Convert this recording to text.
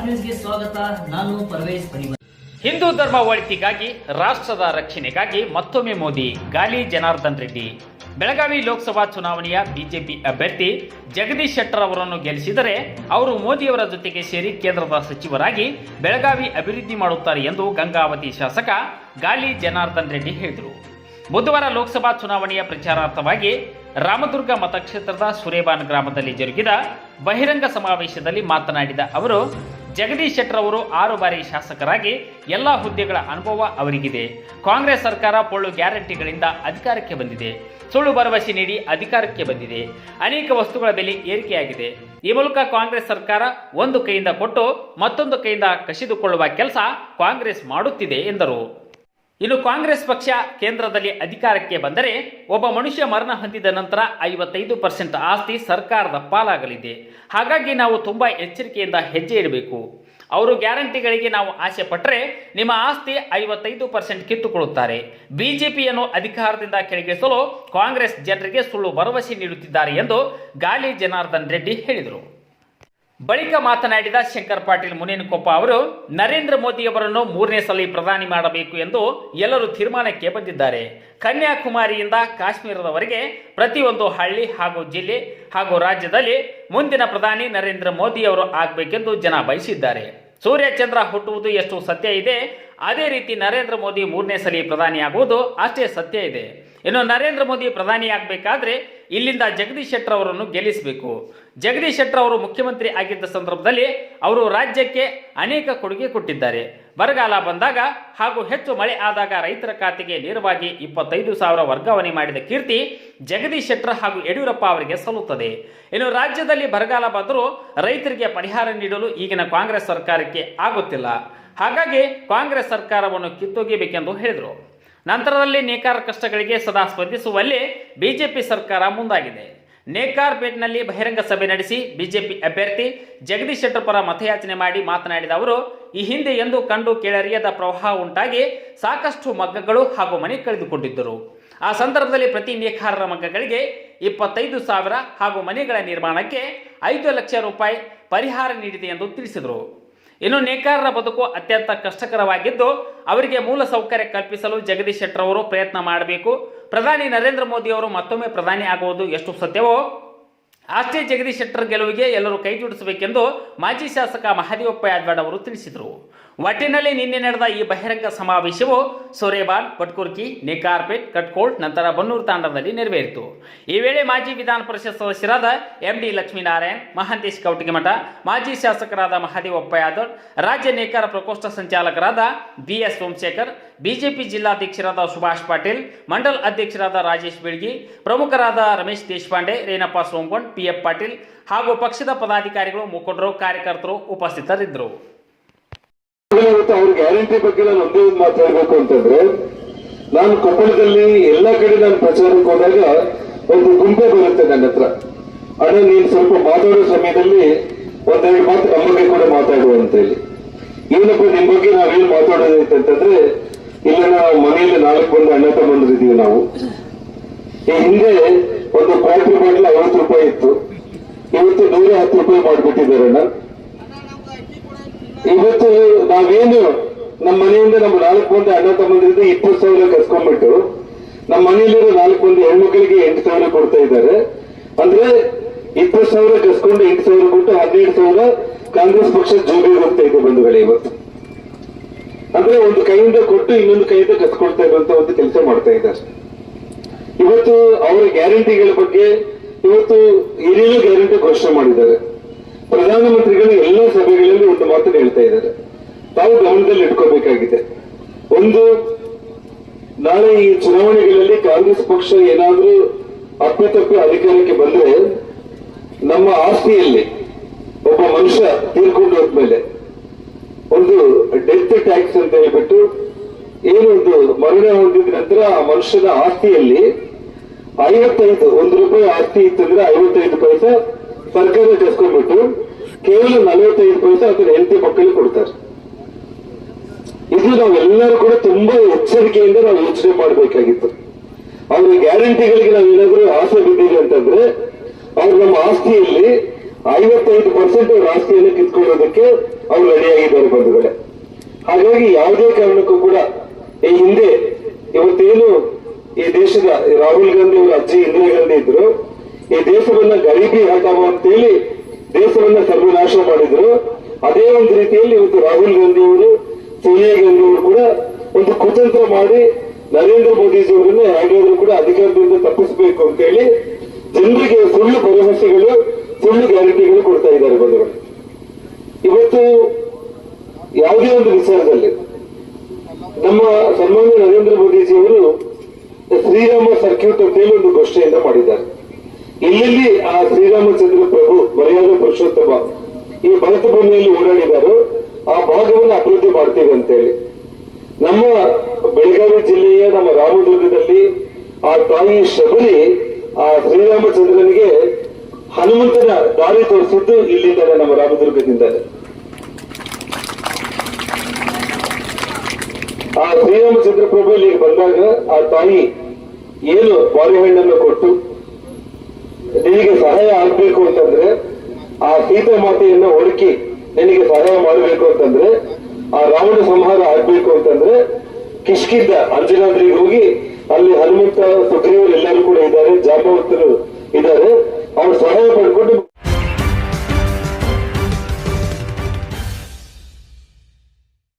ಸ್ವಾಗತ. ನಾನು ಪರ್ವೇಶ್ ಪರಿಮಳ ಹಿಂದೂ ಧರ್ಮ ಒಳಿತಿಗಾಗಿ ರಾಷ್ಟ್ರದ ರಕ್ಷಣೆಗಾಗಿ ಮತ್ತೊಮ್ಮೆ ಮೋದಿ, ಗಾಲಿ ಜನಾರ್ದನ್ ರೆಡ್ಡಿ. ಬೆಳಗಾವಿ ಲೋಕಸಭಾ ಚುನಾವಣೆಯ ಬಿಜೆಪಿ ಅಭ್ಯರ್ಥಿ ಜಗದೀಶ್ ಶೆಟ್ಟರ್ ಅವರನ್ನು ಗೆಲ್ಲಿಸಿದರೆ, ಅವರು ಮೋದಿಯವರ ಜೊತೆಗೆ ಸೇರಿ ಕೇಂದ್ರದ ಸಚಿವರಾಗಿ ಬೆಳಗಾವಿ ಅಭಿವೃದ್ಧಿ ಮಾಡುತ್ತಾರೆ ಎಂದು ಗಂಗಾವತಿ ಶಾಸಕ ಗಾಲಿ ಜನಾರ್ದನ್ ರೆಡ್ಡಿ ಹೇಳಿದರು. ಬುಧವಾರ ಲೋಕಸಭಾ ಚುನಾವಣೆಯ ಪ್ರಚಾರಾರ್ಥವಾಗಿ ರಾಮದುರ್ಗ ಮತಕ್ಷೇತ್ರದ ಸುರೇಬಾನ್ ಗ್ರಾಮದಲ್ಲಿ ಜರುಗಿದ ಬಹಿರಂಗ ಸಮಾವೇಶದಲ್ಲಿ ಮಾತನಾಡಿದ ಅವರು ಜಗದೀಶ್ ಶೆಟ್ಟರ್ ಅವರು ಆರು ಬಾರಿ ಶಾಸಕರಾಗಿ ಎಲ್ಲ ಹುದ್ದೆಗಳ ಅನುಭವ ಅವರಿಗಿದೆ. ಕಾಂಗ್ರೆಸ್ ಸರ್ಕಾರ ಪೊಳ್ಳು ಗ್ಯಾರಂಟಿಗಳಿಂದ ಅಧಿಕಾರಕ್ಕೆ ಬಂದಿದೆ. ಸುಳ್ಳು ಭರವಸೆ ನೀಡಿ ಅಧಿಕಾರಕ್ಕೆ ಬಂದಿದೆ. ಅನೇಕ ವಸ್ತುಗಳ ಬೆಲೆ ಏರಿಕೆಯಾಗಿದೆ. ಈ ಮೂಲಕ ಕಾಂಗ್ರೆಸ್ ಸರ್ಕಾರ ಒಂದು ಕೈಯಿಂದ ಕೊಟ್ಟು ಮತ್ತೊಂದು ಕೈಯಿಂದ ಕಸಿದುಕೊಳ್ಳುವ ಕೆಲಸ ಕಾಂಗ್ರೆಸ್ ಮಾಡುತ್ತಿದೆ ಎಂದರು. ಇನ್ನು ಕಾಂಗ್ರೆಸ್ ಪಕ್ಷ ಕೇಂದ್ರದಲ್ಲಿ ಅಧಿಕಾರಕ್ಕೆ ಬಂದರೆ ಒಬ್ಬ ಮನುಷ್ಯ ಮರಣ ಹೊಂದಿದ ನಂತರ ಐವತ್ತೈದು ಪರ್ಸೆಂಟ್ ಆಸ್ತಿ ಸರ್ಕಾರದ ಪಾಲಾಗಲಿದೆ. ಹಾಗಾಗಿ ನಾವು ತುಂಬ ಎಚ್ಚರಿಕೆಯಿಂದ ಹೆಜ್ಜೆ ಇಡಬೇಕು. ಅವರು ಗ್ಯಾರಂಟಿಗಳಿಗೆ ನಾವು ಆಸೆ ಪಟ್ಟರೆ ನಿಮ್ಮ ಆಸ್ತಿ ಐವತ್ತೈದು ಪರ್ಸೆಂಟ್ ಕಿತ್ತುಕೊಳ್ಳುತ್ತಾರೆ. ಬಿಜೆಪಿಯನ್ನು ಅಧಿಕಾರದಿಂದ ಕೆಳಗಿಳಿಸಲು ಕಾಂಗ್ರೆಸ್ ಜನರಿಗೆ ಸುಳ್ಳು ಭರವಸೆ ನೀಡುತ್ತಿದ್ದಾರೆ ಎಂದು ಗಾಲಿ ಜನಾರ್ದನ್ ರೆಡ್ಡಿ ಹೇಳಿದರು. ಬಳಿಕ ಮಾತನಾಡಿದ ಶಂಕರ್ ಪಾಟೀಲ್ ಮುನೇನಕೊಪ್ಪ ಅವರು, ನರೇಂದ್ರ ಮೋದಿಯವರನ್ನು ಮೂರನೇ ಸಲ ಪ್ರಧಾನಿ ಮಾಡಬೇಕು ಎಂದು ಎಲ್ಲರೂ ತೀರ್ಮಾನಕ್ಕೆ ಬಂದಿದ್ದಾರೆ. ಕನ್ಯಾಕುಮಾರಿಯಿಂದ ಕಾಶ್ಮೀರದವರೆಗೆ ಪ್ರತಿಯೊಂದು ಹಳ್ಳಿ ಹಾಗೂ ಜಿಲ್ಲೆ ಹಾಗೂ ರಾಜ್ಯದಲ್ಲಿ ಮುಂದಿನ ಪ್ರಧಾನಿ ನರೇಂದ್ರ ಮೋದಿಯವರು ಆಗಬೇಕೆಂದು ಜನ ಬಯಸಿದ್ದಾರೆ. ಸೂರ್ಯಚಂದ್ರ ಹುಟ್ಟುವುದು ಎಷ್ಟು ಸತ್ಯ ಇದೆ? ಅದೇ ರೀತಿ ನರೇಂದ್ರ ಮೋದಿ ಮೂರನೇ ಸಲ ಪ್ರಧಾನಿಯಾಗುವುದು ಅಷ್ಟೇ ಸತ್ಯ ಇದೆ. ಇನ್ನು ನರೇಂದ್ರ ಮೋದಿ ಪ್ರಧಾನಿಯಾಗಬೇಕಾದ್ರೆ ಇಲ್ಲಿಂದ ಜಗದೀಶ್ ಶೆಟ್ಟರ್ ಅವರನ್ನು ಗೆಲ್ಲಿಸಬೇಕು. ಜಗದೀಶ್ ಶೆಟ್ಟರ್ ಅವರು ಮುಖ್ಯಮಂತ್ರಿ ಆಗಿದ್ದ ಸಂದರ್ಭದಲ್ಲಿ ಅವರು ರಾಜ್ಯಕ್ಕೆ ಅನೇಕ ಕೊಡುಗೆ ಕೊಟ್ಟಿದ್ದಾರೆ. ಬರಗಾಲ ಬಂದಾಗ ಹಾಗೂ ಹೆಚ್ಚು ಮಳೆ ಆದಾಗ ರೈತರ ಖಾತೆಗೆ ನೇರವಾಗಿ ಇಪ್ಪತ್ತೈದು ಸಾವಿರ ವರ್ಗಾವಣೆ ಮಾಡಿದ ಕೀರ್ತಿ ಜಗದೀಶ್ ಶೆಟ್ಟರ್ ಹಾಗೂ ಯಡಿಯೂರಪ್ಪ ಅವರಿಗೆ ಸಲ್ಲುತ್ತದೆ. ಇನ್ನು ರಾಜ್ಯದಲ್ಲಿ ಬರಗಾಲ ಬಂದರೂ ರೈತರಿಗೆ ಪರಿಹಾರ ನೀಡಲು ಈಗಿನ ಕಾಂಗ್ರೆಸ್ ಸರ್ಕಾರಕ್ಕೆ ಆಗುತ್ತಿಲ್ಲ. ಹಾಗಾಗಿ ಕಾಂಗ್ರೆಸ್ ಸರ್ಕಾರವನ್ನು ಕಿತ್ತೊಗೆಯಬೇಕೆಂದು ಹೇಳಿದರು. ನಂತರದಲ್ಲಿ ನೇಕಾರ ಕಷ್ಟಗಳಿಗೆ ಸದಾ ಸ್ಪಂದಿಸುವಲ್ಲಿ ಬಿಜೆಪಿ ಸರ್ಕಾರ ಮುಂದಾಗಿದೆ. ನೇಕಾರ್ ಪೇಟ್ನಲ್ಲಿ ಬಹಿರಂಗ ಸಭೆ ನಡೆಸಿ ಬಿಜೆಪಿ ಅಭ್ಯರ್ಥಿ ಜಗದೀಶ್ ಶೆಟ್ಟರ್ ಪರ ಮತಯಾಚನೆ ಮಾಡಿ ಮಾತನಾಡಿದ ಅವರು, ಈ ಹಿಂದೆ ಎಂದು ಕಂಡು ಕೇಳರಿಯದ ಪ್ರವಾಹ ಉಂಟಾಗಿ ಸಾಕಷ್ಟು ಮಗ್ಗಗಳು ಹಾಗೂ ಮನೆ ಕಳೆದುಕೊಂಡಿದ್ದರು. ಆ ಸಂದರ್ಭದಲ್ಲಿ ಪ್ರತಿ ನೇಕಾರರ ಮಗ್ಗಗಳಿಗೆ ಇಪ್ಪತ್ತೈದು ಸಾವಿರ ಹಾಗೂ ಮನೆಗಳ ನಿರ್ಮಾಣಕ್ಕೆ ಐದು ಲಕ್ಷ ರೂಪಾಯಿ ಪರಿಹಾರ ನೀಡಿದೆ ಎಂದು ತಿಳಿಸಿದರು. ಇನ್ನು ನೇಕಾರರ ಬದುಕು ಅತ್ಯಂತ ಕಷ್ಟಕರವಾಗಿದ್ದು, ಅವರಿಗೆ ಮೂಲ ಸೌಕರ್ಯ ಕಲ್ಪಿಸಲು ಜಗದೀಶ್ ಶೆಟ್ಟರ್ ಅವರು ಪ್ರಯತ್ನ ಮಾಡಬೇಕು. ಪ್ರಧಾನಿ ನರೇಂದ್ರ ಮೋದಿ ಅವರು ಮತ್ತೊಮ್ಮೆ ಪ್ರಧಾನಿ ಆಗುವುದು ಎಷ್ಟು ಸತ್ಯವೋ? ಅಷ್ಟೇ ಜಗದೀಶ್ ಶೆಟ್ಟರ್ ಗೆಲುವಿಗೆ ಎಲ್ಲರೂ ಕೈ ಜೋಡಿಸಬೇಕೆಂದು ಮಾಜಿ ಶಾಸಕ ಮಹಾದೇವಪ್ಪ ಯಾದವಾಡ್ ಅವರು ತಿಳಿಸಿದರು. ಒಟ್ಟಿನಲ್ಲಿ ನಿನ್ನೆ ನಡೆದ ಈ ಬಹಿರಂಗ ಸಮಾವೇಶವು ಸೋರೇಬಾನ್ ಪಟ್ಕುರ್ಕಿ ನೇಕಾರ್ಪೇಟ್ ಕಟ್ಕೋಟ್ ನಂತರ ಬನ್ನೂರು ತಾಂಡದಲ್ಲಿ ನೆರವೇರಿತು. ಈ ವೇಳೆ ಮಾಜಿ ವಿಧಾನ ಪರಿಷತ್ ಸದಸ್ಯರಾದ ಎಂ ಡಿ ಲಕ್ಷ್ಮೀನಾರಾಯಣ್, ಮಹಾಂತೇಶ್ ಕೌಟಿಗಮಠ ಮಾಜಿ ಶಾಸಕರಾದ ಮಹದೇವಪ್ಪ ಯಾದವ್, ರಾಜ್ಯ ನೇಕಾರ ಪ್ರಕೋಷ್ಠ ಸಂಚಾಲಕರಾದ ಬಿ ಎಸ್ ಸೋಮಶೇಖರ್, ಬಿಜೆಪಿ ಜಿಲ್ಲಾಧ್ಯಕ್ಷರಾದ ಸುಭಾಷ್ ಪಾಟೀಲ್, ಮಂಡಲ್ ಅಧ್ಯಕ್ಷರಾದ ರಾಜೇಶ್ ಬೆಳಗಿ, ಪ್ರಮುಖರಾದ ರಮೇಶ್ ದೇಶಪಾಂಡೆ, ರೇಣಪ್ಪ ಸೋಮಗೊಂಡ್ ಪಿ ಎಫ್ ಪಾಟೀಲ್ ಹಾಗೂ ಪಕ್ಷದ ಪದಾಧಿಕಾರಿಗಳು, ಮುಖಂಡರು, ಕಾರ್ಯಕರ್ತರು ಉಪಸ್ಥಿತರಿದ್ದರು. ಇವತ್ತು ಅವ್ರ ಗ್ಯಾರಂಟಿ ಬಗ್ಗೆ ನಾನು ಒಂದೇ ಒಂದು ಮಾತಾಡಬೇಕು ಅಂತಂದ್ರೆ, ನಾನು ಕೊಪ್ಪಳದಲ್ಲಿ ಎಲ್ಲ ಕಡೆ ನಾನು ಪ್ರಚಾರಕ್ಕೆ ಹೋದಾಗ ಒಂದು ಗುಂಪೆ ಬರುತ್ತೆ ನನ್ನ ಹತ್ರ. ಅಣ್ಣ, ನೀನು ಸ್ವಲ್ಪ ಮಾತಾಡೋ ಸಮಯದಲ್ಲಿ ಒಂದೆರಡು ಮಾತು ನಮ್ಮ ಕೂಡ ಮಾತಾಡುವ ಅಂತ ಹೇಳಿ. ಏನಪ್ಪ, ನಿಮ್ ಬಗ್ಗೆ ನಾವೇನ್ ಮಾತಾಡೋದೈತೆ ಅಂತಂದ್ರೆ, ಇಲ್ಲ ನಾವು ಮನೆಯಲ್ಲಿ ನಾಲ್ಕು ಬಂದು ಅಣ್ಣ ತಗೊಂಡಿದ್ದೀವಿ ನಾವು. ಈ ಹಿಂದೆ ಒಂದು ಕ್ವಾರ್ಟರ್ ಬಾಟ್ಲ್ ಐವತ್ತು ರೂಪಾಯಿ ಇತ್ತು. ಇವತ್ತು ನೂರ ಹತ್ತು ರೂಪಾಯಿ ಮಾಡಿಬಿಟ್ಟಿದ್ದಾರೆ ಅಣ್ಣ. ಇವತ್ತು ನಾವೇನು ನಮ್ಮ ಮನೆಯಿಂದ ನಮ್ಮ ನಾಲ್ಕು ಮಂದಿ ಅಣ್ಣ ತಮ್ಮಂದಿರಿಂದ ಇಪ್ಪತ್ತು ಸಾವಿರ ಕಸ್ಕೊಂಡ್ಬಿಟ್ಟು ನಮ್ಮ ಮನೆಯಲ್ಲಿರೋ ನಾಲ್ಕು ಮಂದಿ ಹೆಣ್ಮಕ್ಳಿಗೆ ಎಂಟು ಸಾವಿರ ಕೊಡ್ತಾ ಇದ್ದಾರೆ. ಅಂದ್ರೆ ಇಪ್ಪತ್ತು ಸಾವಿರ ಕಸ್ಕೊಂಡು ಎಂಟು ಸಾವಿರ ಕೊಟ್ಟು ಹದಿನೈದು ಸಾವಿರ ಕಾಂಗ್ರೆಸ್ ಪಕ್ಷ ಜೋಬಿಗೆ ಹೋಗ್ತಾ ಇದೆ ಬಂಧುಗಳೇ ಇವತ್ತು. ಅಂದ್ರೆ ಒಂದು ಕೈಯಿಂದ ಕೊಟ್ಟು ಇನ್ನೊಂದು ಕೈಯಿಂದ ಕಸ್ಕೊಳ್ತಾ ಇರುವಂತ ಒಂದು ಕೆಲಸ ಮಾಡ್ತಾ ಇದ್ದಾರೆ. ಇವತ್ತು ಅವರ ಗ್ಯಾರಂಟಿಗಳ ಬಗ್ಗೆ ಇವತ್ತು ಏನೇನೋ ಗ್ಯಾರಂಟಿ ಘೋಷಣೆ ಮಾಡಿದ್ದಾರೆ. ಪ್ರಧಾನಮಂತ್ರಿಗಳು ಎಲ್ಲ ಸಭೆಗಳಲ್ಲಿ ಒಂದು ಮಾತು ಹೇಳ್ತಾ ಇದ್ದಾರೆ. ತಾವು ಗಮನದಲ್ಲಿ ಇಟ್ಕೋಬೇಕಾಗಿದೆ. ಒಂದು, ನಾಳೆ ಈ ಚುನಾವಣೆಗಳಲ್ಲಿ ಕಾಂಗ್ರೆಸ್ ಪಕ್ಷ ಏನಾದ್ರೂ ಅಪ್ಪಿತಪ್ಪಿ ಅಧಿಕಾರಕ್ಕೆ ಬಂದ್ರೆ ನಮ್ಮ ಆಸ್ತಿಯಲ್ಲಿ ಒಬ್ಬ ಮನುಷ್ಯ ತೀರ್ಕೊಂಡು ಹೋದ್ಮೇಲೆ ಒಂದು ಡೆತ್ ಟ್ಯಾಕ್ಸ್ ಅಂತ ಹೇಳ್ಬಿಟ್ಟು ಏನೊಂದು ಮರಣ ಹೊಂದಿದ ನಂತರ ಆ ಮನುಷ್ಯನ ಆಸ್ತಿಯಲ್ಲಿ ಐವತ್ತೈದು, ಒಂದು ರೂಪಾಯಿ ಆಸ್ತಿ ಇತ್ತಂದ್ರೆ ಐವತ್ತೈದು ಪೈಸೆ ಸರ್ಕಾರ ಕಸ್ಕೊಂಡ್ಬಿಟ್ಟು ಕೇವಲ ನಲವತ್ತೈದು ಪೈಸೆ ಅದನ್ನ ಹೆಂಡತಿ ಮಕ್ಕಳಿಗೆ ಕೊಡ್ತಾರೆ. ಇದು ನಾವೆಲ್ಲರೂ ಕೂಡ ತುಂಬಾ ಎಚ್ಚರಿಕೆಯಿಂದ ನಾವು ಯೋಚನೆ ಮಾಡಬೇಕಾಗಿತ್ತು. ಅವ್ರ ಗ್ಯಾರಂಟಿಗಳಿಗೆ ನಾವು ಏನಾದ್ರೂ ಆಸೆ ಬಿದ್ದೀವಿ ಅಂತಂದ್ರೆ, ಅವ್ರು ನಮ್ಮ ಆಸ್ತಿಯಲ್ಲಿ ಐವತ್ತೈದು ಪರ್ಸೆಂಟ್ ಅವ್ರ ಆಸ್ತಿಯನ್ನು ಕಿತ್ಕೊಳ್ಳೋದಕ್ಕೆ ಅವ್ರು ರೆಡಿಯಾಗಿದ್ದಾರೆ ಬಂಧುಗಳೇ. ಹಾಗಾಗಿ ಯಾವುದೇ ಕಾರಣಕ್ಕೂ ಕೂಡ ಈ ಹಿಂದೆ ಇವತ್ತೇನು ಈ ದೇಶದ ರಾಹುಲ್ ಗಾಂಧಿ ಅವರ ಅಜ್ಜಿ ಇಂದಿರಾ ಗಾಂಧಿ ಇದ್ರು, ಈ ದೇಶವನ್ನ ಗರೀಬಿ ಹಾಕಾವ ಅಂತೇಳಿ ದೇಶವನ್ನ ಸರ್ವನಾಶ ಮಾಡಿದ್ರು. ಅದೇ ಒಂದು ರೀತಿಯಲ್ಲಿ ಇವತ್ತು ರಾಹುಲ್ ಗಾಂಧಿ ಅವರು, ಸೋನಿಯಾ ಗಾಂಧಿ ಅವರು ಕೂಡ ಒಂದು ಕುತಂತ್ರ ಮಾಡಿ ನರೇಂದ್ರ ಮೋದಿಜಿ ಅವರನ್ನ ಹೇಗಾದ್ರೂ ಕೂಡ ಅಧಿಕಾರದಿಂದ ತಪ್ಪಿಸಬೇಕು ಅಂತೇಳಿ ಜನರಿಗೆ ಸುಳ್ಳು ಭರವಸೆಗಳು, ಸುಳ್ಳು ಗ್ಯಾರಂಟಿಗಳು ಕೊಡ್ತಾ ಇದ್ದಾರೆ ಬಂಧುಗಳು. ಇವತ್ತು ಯಾವುದೇ ಒಂದು ವಿಚಾರದಲ್ಲಿ ನಮ್ಮ ಸನ್ಮಾನ್ಯ ನರೇಂದ್ರ ಮೋದಿಜಿ ಅವರು ಶ್ರೀರಾಮ ಸರ್ಕ್ಯೂಟ್ ಅಂತೇಳಿ ಒಂದು ಘೋಷಣೆಯನ್ನ ಮಾಡಿದ್ದಾರೆ. ಎಲ್ಲೆಲ್ಲಿ ಆ ಶ್ರೀರಾಮಚಂದ್ರ ಪ್ರಭು ಮರ್ಯಾದ ಪುರುಷೋತ್ತಮ ಈ ಭರತ ಭೂಮಿಯಲ್ಲಿ ಓಡಾಡಿದಾರೋ, ಆ ಭಾಗವನ್ನು ಅಭಿವೃದ್ಧಿ ಮಾಡ್ತೇವೆ ಅಂತೇಳಿ. ನಮ್ಮ ಬೆಳಗಾವಿ ಜಿಲ್ಲೆಯ ನಮ್ಮ ರಾಮದುರ್ಗದಲ್ಲಿ ಆ ತಾಯಿ ಶಬರಿ, ಆ ಶ್ರೀರಾಮಚಂದ್ರನಿಗೆ ಹನುಮಂತನ ದಾರಿ ತೋರಿಸಿದ್ದು ಇಲ್ಲಿಂದ ನಮ್ಮ ರಾಮದುರ್ಗದಿಂದ. ಆ ಶ್ರೀರಾಮಚಂದ್ರ ಪ್ರಭು ಇಲ್ಲಿಗೆ ಬಂದಾಗ ಆ ತಾಯಿ ಏನು ಬಾಳೆಹಣ್ಣನ್ನು ಕೊಟ್ಟು ನಿನಗೆ ಸಹಾಯ ಆಗ್ಬೇಕು ಅಂತಂದ್ರೆ ಆ ಸೀತೆ ಮಾತೆಯನ್ನ ಹುಡುಕಿ ನಿನಗೆ ಸಹಾಯ ಮಾಡಬೇಕು ಅಂತಂದ್ರೆ, ಆ ರಾವಣ ಸಂಹಾರ ಆಗ್ಬೇಕು ಅಂತಂದ್ರೆ ಕಿಷ್ಕಿದ್ದ ಅಂಜನಾದ್ರಿಗೆ ಹೋಗಿ ಅಲ್ಲಿ ಹನುಮಂತ ಸುಗ್ರೀವರು ಎಲ್ಲರೂ ಕೂಡ ಇದ್ದಾರೆ, ಜಾಂಬವಂತರು ಇದ್ದಾರೆ. ಅವ್ರು ಸಹಾಯ ಪಡ್ಕೊಂಡು